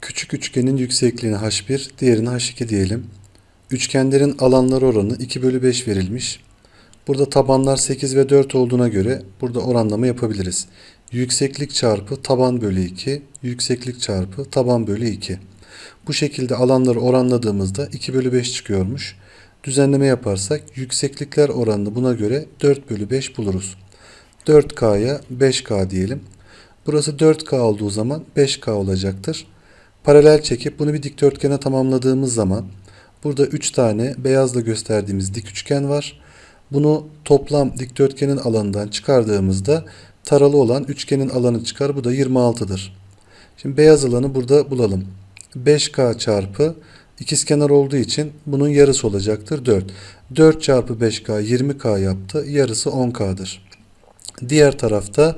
Küçük üçgenin yüksekliğini h1, diğerini h2 diyelim. Üçgenlerin alanları oranı 2 bölü 5 verilmiş. Burada tabanlar 8 ve 4 olduğuna göre burada oranlama yapabiliriz. Yükseklik çarpı taban bölü 2, yükseklik çarpı taban bölü 2. Bu şekilde alanları oranladığımızda 2 bölü 5 çıkıyormuş. Düzenleme yaparsak yükseklikler oranını buna göre 4 bölü 5 buluruz. 4K'ya 5K diyelim. Burası 4K olduğu zaman 5K olacaktır. Paralel çekip bunu bir dikdörtgene tamamladığımız zaman burada 3 tane beyazla gösterdiğimiz dik üçgen var. Bunu toplam dikdörtgenin alanından çıkardığımızda taralı olan üçgenin alanı çıkar. Bu da 26'dır. Şimdi beyaz alanı burada bulalım. 5K çarpı ikizkenar olduğu için bunun yarısı olacaktır 4. 4 çarpı 5K 20K yaptı. Yarısı 10K'dır. Diğer tarafta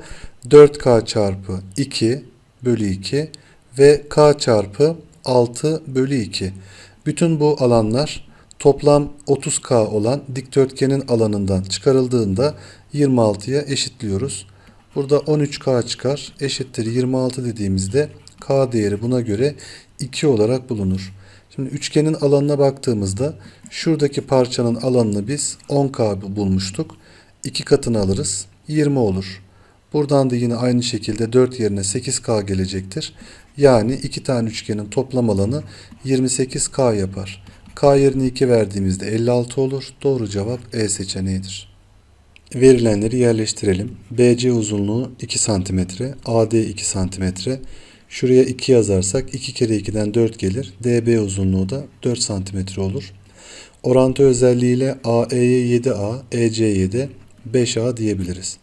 4K çarpı 2 bölü 2 ve K çarpı 6 bölü 2. Bütün bu alanlar toplam 30K olan dikdörtgenin alanından çıkarıldığında 26'ya eşitliyoruz. Burada 13K çıkar eşittir 26 dediğimizde K değeri buna göre 2 olarak bulunur. Şimdi üçgenin alanına baktığımızda şuradaki parçanın alanını biz 10K bulmuştuk. 2 katını alırız 20 olur. Buradan da yine aynı şekilde 4 yerine 8K gelecektir. Yani iki tane üçgenin toplam alanı 28K yapar. K yerine 2 verdiğimizde 56 olur. Doğru cevap E seçeneğidir. Verilenleri yerleştirelim. BC uzunluğu 2 cm, AD 2 cm. Şuraya 2 yazarsak 2 kere 2'den 4 gelir. DB uzunluğu da 4 cm olur. Orantı özelliğiyle AE'ye 7A, EC'ye de 5A diyebiliriz.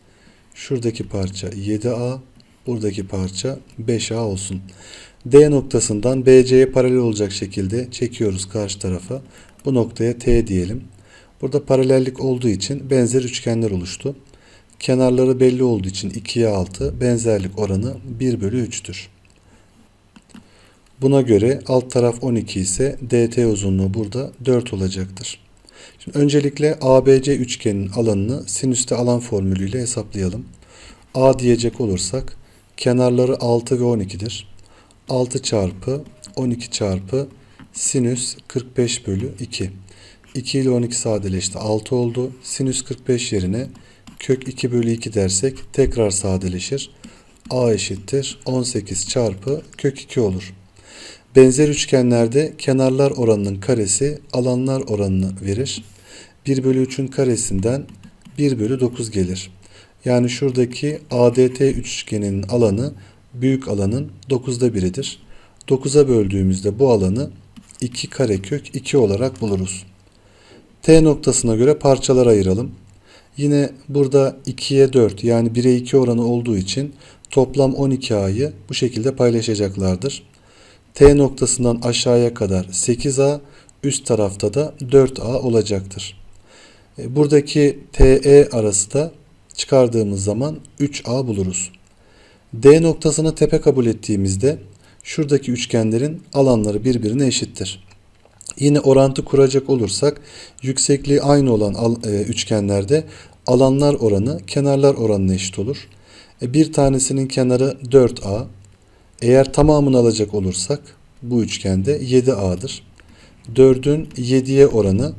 Şuradaki parça 7A, buradaki parça 5A olsun. D noktasından BC'ye paralel olacak şekilde çekiyoruz karşı tarafa. Bu noktaya T diyelim. Burada paralellik olduğu için benzer üçgenler oluştu. Kenarları belli olduğu için 2'ye 6, benzerlik oranı 1 bölü 3'tür. Buna göre alt taraf 12 ise DT uzunluğu burada 4 olacaktır. Şimdi öncelikle ABC üçgenin alanını sinüste alan formülüyle hesaplayalım. A diyecek olursak kenarları 6 ve 12'dir. 6 çarpı 12 çarpı sinüs 45 bölü 2. 2 ile 12 sadeleşti 6 oldu. Sinüs 45 yerine kök 2 bölü 2 dersek tekrar sadeleşir. A eşittir 18 çarpı kök 2 olur. Benzer üçgenlerde kenarlar oranının karesi alanlar oranını verir. 1 bölü 3'ün karesinden 1 bölü 9 gelir. Yani şuradaki ADT üçgeninin alanı büyük alanın 9'da biridir. 9'a böldüğümüzde bu alanı 2 karekök 2 olarak buluruz. T noktasına göre parçalar ayıralım. Yine burada 2'ye 4 yani 1'e 2 oranı olduğu için toplam 12A'yı bu şekilde paylaşacaklardır. T noktasından aşağıya kadar 8A, üst tarafta da 4A olacaktır. E, Buradaki TE arası da çıkardığımız zaman 3A buluruz. D noktasını tepe kabul ettiğimizde şuradaki üçgenlerin alanları birbirine eşittir. Yine orantı kuracak olursak yüksekliği aynı olan e, üçgenlerde alanlar oranı kenarlar oranına eşit olur. E, bir tanesinin kenarı 4A. Eğer tamamını alacak olursak bu üçgende 7A'dır. 4'ün 7'ye oranı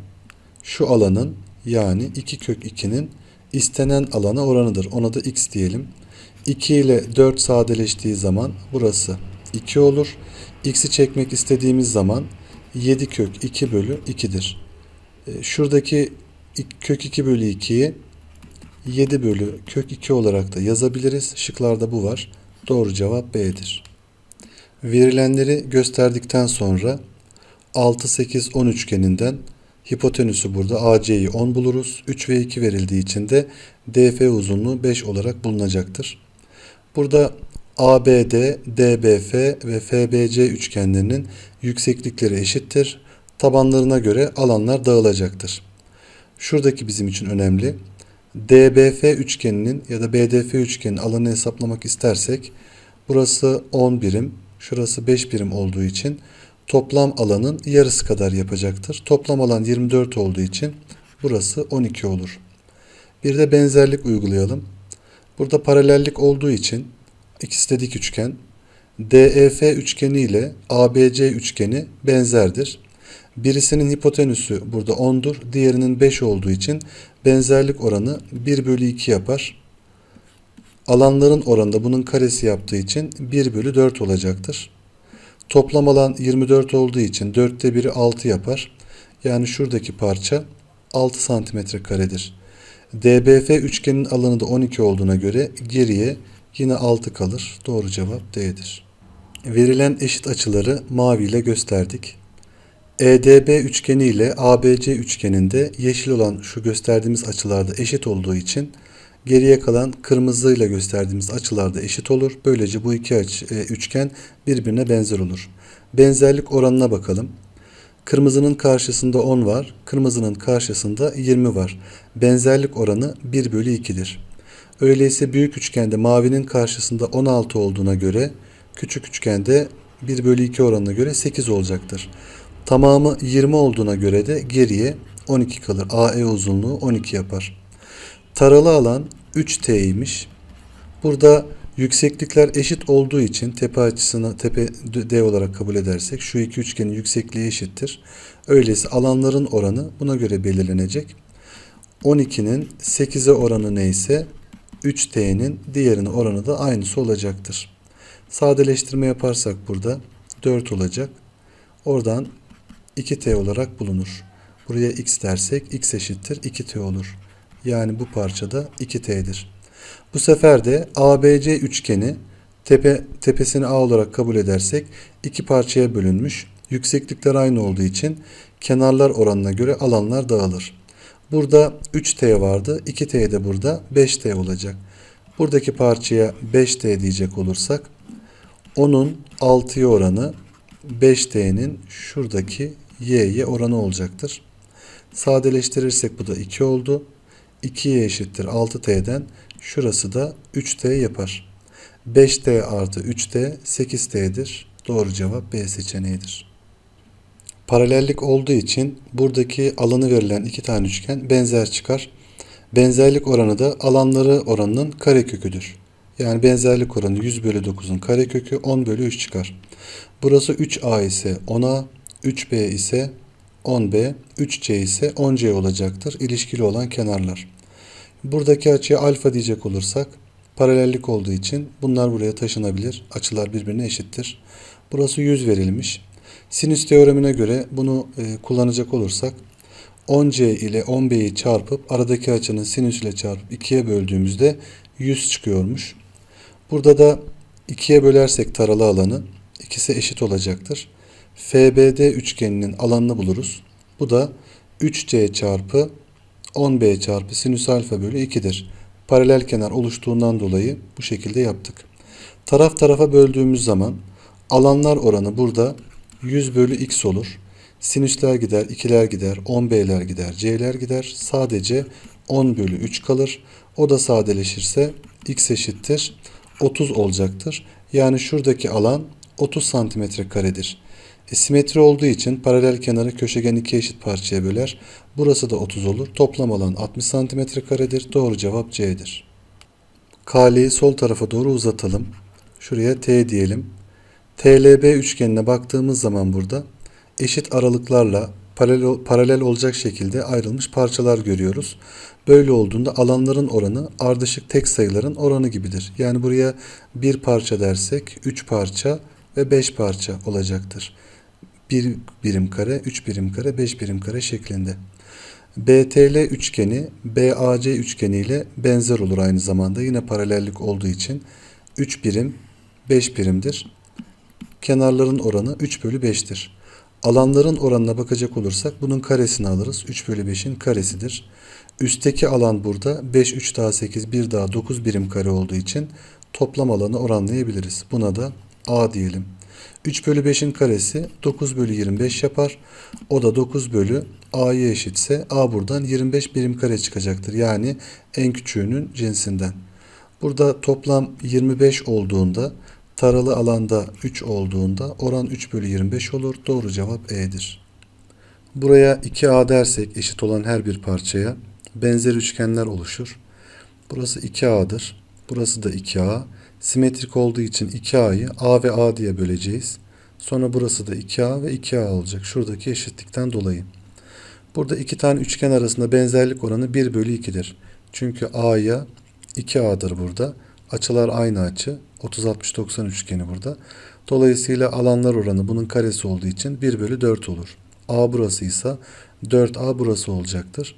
şu alanın yani 2 kök 2'nin istenen alana oranıdır. Ona da x diyelim. 2 ile 4 sadeleştiği zaman burası 2 olur. X'i çekmek istediğimiz zaman 7 kök 2 bölü 2'dir. E, Şuradaki kök 2 bölü 2'yi 7 bölü kök 2 olarak da yazabiliriz. Şıklarda bu var. Doğru cevap B'dir. Verilenleri gösterdikten sonra 6, 8, 10 üçgeninden hipotenüsü burada AC'yi 10 buluruz. 3 ve 2 verildiği için de DF uzunluğu 5 olarak bulunacaktır. Burada ABD, DBF ve FBC üçgenlerinin yükseklikleri eşittir. Tabanlarına göre alanlar dağılacaktır. Şuradaki bizim için önemli. DBF üçgeninin ya da BDF üçgeninin alanını hesaplamak istersek burası 10 birim, şurası 5 birim olduğu için toplam alanın yarısı kadar yapacaktır. Toplam alan 24 olduğu için burası 12 olur. Bir de benzerlik uygulayalım. Burada paralellik olduğu için ikisi de dik üçgen. DEF üçgeni ile ABC üçgeni benzerdir. Birisinin hipotenüsü burada 10'dur. Diğerinin 5 olduğu için benzerlik oranı 1 bölü 2 yapar. Alanların oranı da bunun karesi yaptığı için 1 bölü 4 olacaktır. Toplam alan 24 olduğu için 4'te 1'i 6 yapar. Yani şuradaki parça 6 santimetre karedir. DBF üçgenin alanı da 12 olduğuna göre geriye yine 6 kalır. Doğru cevap D'dir. Verilen eşit açıları mavi ile gösterdik. EDB üçgeni ile ABC üçgeninde yeşil olan şu gösterdiğimiz açılarda eşit olduğu için geriye kalan kırmızıyla gösterdiğimiz açılarda eşit olur. Böylece bu iki açı, e, üçgen birbirine benzer olur. Benzerlik oranına bakalım. Kırmızının karşısında 10 var. Kırmızının karşısında 20 var. Benzerlik oranı 1 bölü 2'dir. Öyleyse büyük üçgende mavinin karşısında 16 olduğuna göre küçük üçgende 1 bölü 2 oranına göre 8 olacaktır. Tamamı 20 olduğuna göre de geriye 12 kalır. AE uzunluğu 12 yapar. Taralı alan 3T'ymiş. Burada yükseklikler eşit olduğu için tepe açısına tepe D olarak kabul edersek şu iki üçgenin yüksekliği eşittir. Öyleyse alanların oranı buna göre belirlenecek. 12'nin 8'e oranı neyse 3T'nin diğerinin oranı da aynısı olacaktır. Sadeleştirme yaparsak burada 4 olacak. Oradan 2t olarak bulunur. Buraya x dersek x eşittir 2t olur. Yani bu parçada 2t'dir. Bu sefer de ABC üçgeni tepe tepesini A olarak kabul edersek iki parçaya bölünmüş. Yükseklikler aynı olduğu için kenarlar oranına göre alanlar dağılır. Burada 3t vardı. 2t de burada 5t olacak. Buradaki parçaya 5t diyecek olursak onun 6'ya oranı 5t'nin şuradaki y'ye oranı olacaktır. Sadeleştirirsek bu da 2 oldu. 2y eşittir 6t'den şurası da 3t yapar. 5t artı 3t 8t'dir. Doğru cevap B seçeneğidir. Paralellik olduğu için buradaki alanı verilen iki tane üçgen benzer çıkar. Benzerlik oranı da alanları oranının kareköküdür. Yani benzerlik oranı 100 bölü 9'un karekökü 10 bölü 3 çıkar. Burası 3A ise 10A, 3B ise 10B, 3C ise 10C olacaktır. İlişkili olan kenarlar. Buradaki açıya alfa diyecek olursak paralellik olduğu için bunlar buraya taşınabilir. Açılar birbirine eşittir. Burası 100 verilmiş. Sinüs teoremine göre bunu e, kullanacak olursak 10C ile 10B'yi çarpıp aradaki açının sinüs ile çarpıp 2'ye böldüğümüzde 100 çıkıyormuş. Burada da 2'ye bölersek taralı alanı ikisi eşit olacaktır. FBD üçgeninin alanını buluruz. Bu da 3C çarpı 10B çarpı sinüs alfa bölü 2'dir. Paralel kenar oluştuğundan dolayı bu şekilde yaptık. Taraf tarafa böldüğümüz zaman alanlar oranı burada 100 bölü x olur. Sinüsler gider, ikiler gider, 10B'ler gider, C'ler gider. Sadece 10 bölü 3 kalır. O da sadeleşirse x eşittir 30 olacaktır. Yani şuradaki alan 30 santimetre karedir. E, simetri olduğu için paralel kenarı köşegen iki eşit parçaya böler. Burası da 30 olur. Toplam alan 60 santimetre karedir. Doğru cevap C'dir. Kaleyi sol tarafa doğru uzatalım. Şuraya T diyelim. TLB üçgenine baktığımız zaman burada eşit aralıklarla paralel, paralel olacak şekilde ayrılmış parçalar görüyoruz. Böyle olduğunda alanların oranı ardışık tek sayıların oranı gibidir. Yani buraya bir parça dersek 3 parça ve 5 parça olacaktır. 1 birim kare, 3 birim kare, 5 birim kare şeklinde. BTL üçgeni BAC üçgeni ile benzer olur aynı zamanda. Yine paralellik olduğu için 3 birim 5 birimdir. Kenarların oranı 3 bölü 5'tir. Alanların oranına bakacak olursak bunun karesini alırız. 3 bölü 5'in karesidir. Üstteki alan burada 5, 3 daha 8, 1 daha 9 birim kare olduğu için toplam alanı oranlayabiliriz. Buna da A diyelim. 3 bölü 5'in karesi 9 bölü 25 yapar. O da 9 bölü A'ya eşitse A buradan 25 birim kare çıkacaktır. Yani en küçüğünün cinsinden. Burada toplam 25 olduğunda taralı alanda 3 olduğunda oran 3 bölü 25 olur. Doğru cevap E'dir. Buraya 2A dersek eşit olan her bir parçaya benzer üçgenler oluşur. Burası 2A'dır. Burası da 2A. Simetrik olduğu için 2A'yı A ve A diye böleceğiz. Sonra burası da 2A ve 2A olacak. Şuradaki eşitlikten dolayı. Burada iki tane üçgen arasında benzerlik oranı 1 bölü 2'dir. Çünkü A'ya 2A'dır burada. Açılar aynı açı. 30-60-90 üçgeni burada. Dolayısıyla alanlar oranı bunun karesi olduğu için 1 bölü 4 olur. A burasıysa 4A burası olacaktır.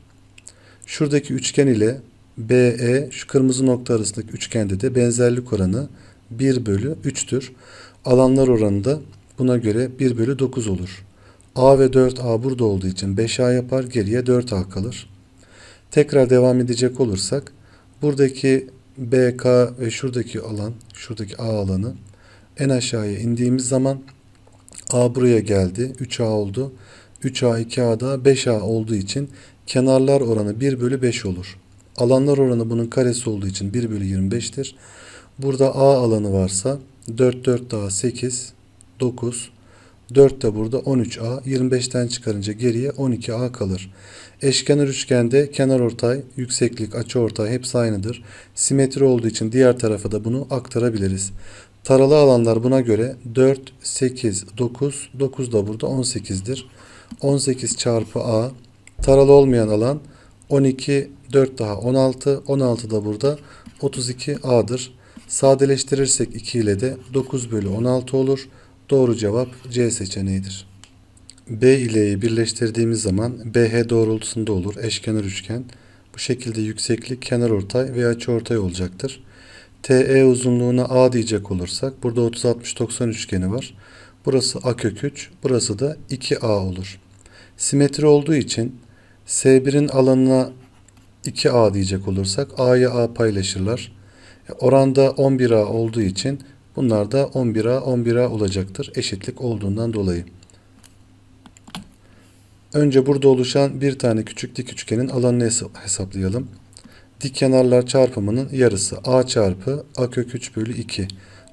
Şuradaki üçgen ile BE şu kırmızı nokta arasındaki üçgende de benzerlik oranı 1 bölü 3'tür. Alanlar oranı da buna göre 1 bölü 9 olur. A ve 4A burada olduğu için 5A yapar geriye 4A kalır. Tekrar devam edecek olursak buradaki BK ve şuradaki alan, şuradaki A alanı en aşağıya indiğimiz zaman A buraya geldi. 3A oldu. 3A 2A'da 5A olduğu için kenarlar oranı 1 bölü 5 olur. Alanlar oranı bunun karesi olduğu için 1 bölü 25'tir. Burada A alanı varsa 4 4 daha 8 9 4 de burada 13A 25'ten çıkarınca geriye 12A kalır. Eşkenar üçgende kenar ortay, yükseklik, açı ortay hepsi aynıdır. Simetri olduğu için diğer tarafa da bunu aktarabiliriz. Taralı alanlar buna göre 4, 8, 9, 9 da burada 18'dir. 18 çarpı A. Taralı olmayan alan 12, 4 daha 16, 16 da burada 32 A'dır. Sadeleştirirsek 2 ile de 9 bölü 16 olur. Doğru cevap C seçeneğidir. B ile E'yi birleştirdiğimiz zaman BH doğrultusunda olur eşkenar üçgen. Bu şekilde yükseklik kenarortay veya açıortay olacaktır. TE uzunluğuna A diyecek olursak burada 30-60-90 üçgeni var. Burası A kök 3, burası da 2A olur. Simetri olduğu için S1'in alanına 2A diyecek olursak A'ya A paylaşırlar. E, Oranda 11A olduğu için bunlar da 11A 11A olacaktır eşitlik olduğundan dolayı. Önce burada oluşan bir tane küçük dik üçgenin alanını hesa- hesaplayalım. Dik kenarlar çarpımının yarısı a çarpı a kök 3 bölü 2.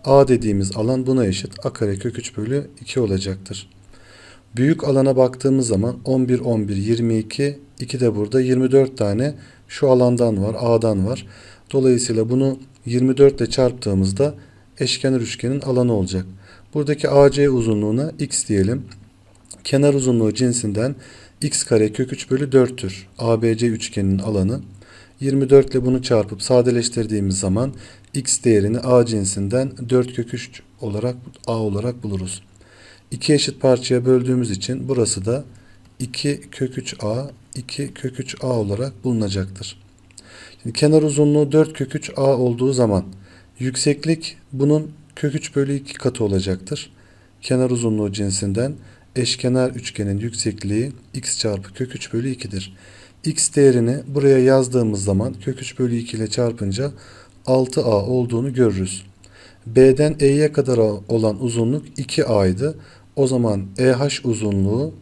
a dediğimiz alan buna eşit a kare kök 3 bölü 2 olacaktır. Büyük alana baktığımız zaman 11, 11, 22, 2 de burada 24 tane şu alandan var, a'dan var. Dolayısıyla bunu 24 ile çarptığımızda eşkenar üçgenin alanı olacak. Buradaki AC uzunluğuna x diyelim. Kenar uzunluğu cinsinden x kare kök 3 bölü 4'tür. ABC üçgeninin alanı. 24 ile bunu çarpıp sadeleştirdiğimiz zaman x değerini a cinsinden 4 kök 3 olarak a olarak buluruz. İki eşit parçaya böldüğümüz için burası da 2 kök 3a 2 kök 3a olarak bulunacaktır. Şimdi kenar uzunluğu 4 kök 3a olduğu zaman yükseklik bunun kök 3 bölü 2 katı olacaktır. Kenar uzunluğu cinsinden eşkenar üçgenin yüksekliği x çarpı kök 3 bölü 2'dir. x değerini buraya yazdığımız zaman kök 3 bölü 2 ile çarpınca 6a olduğunu görürüz. B'den E'ye kadar olan uzunluk 2a'ydı. O zaman EH uzunluğu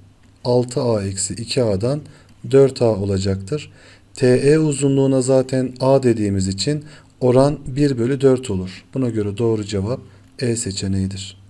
6a eksi 2a'dan 4a olacaktır. TE uzunluğuna zaten a dediğimiz için oran 1 bölü 4 olur. Buna göre doğru cevap E seçeneğidir.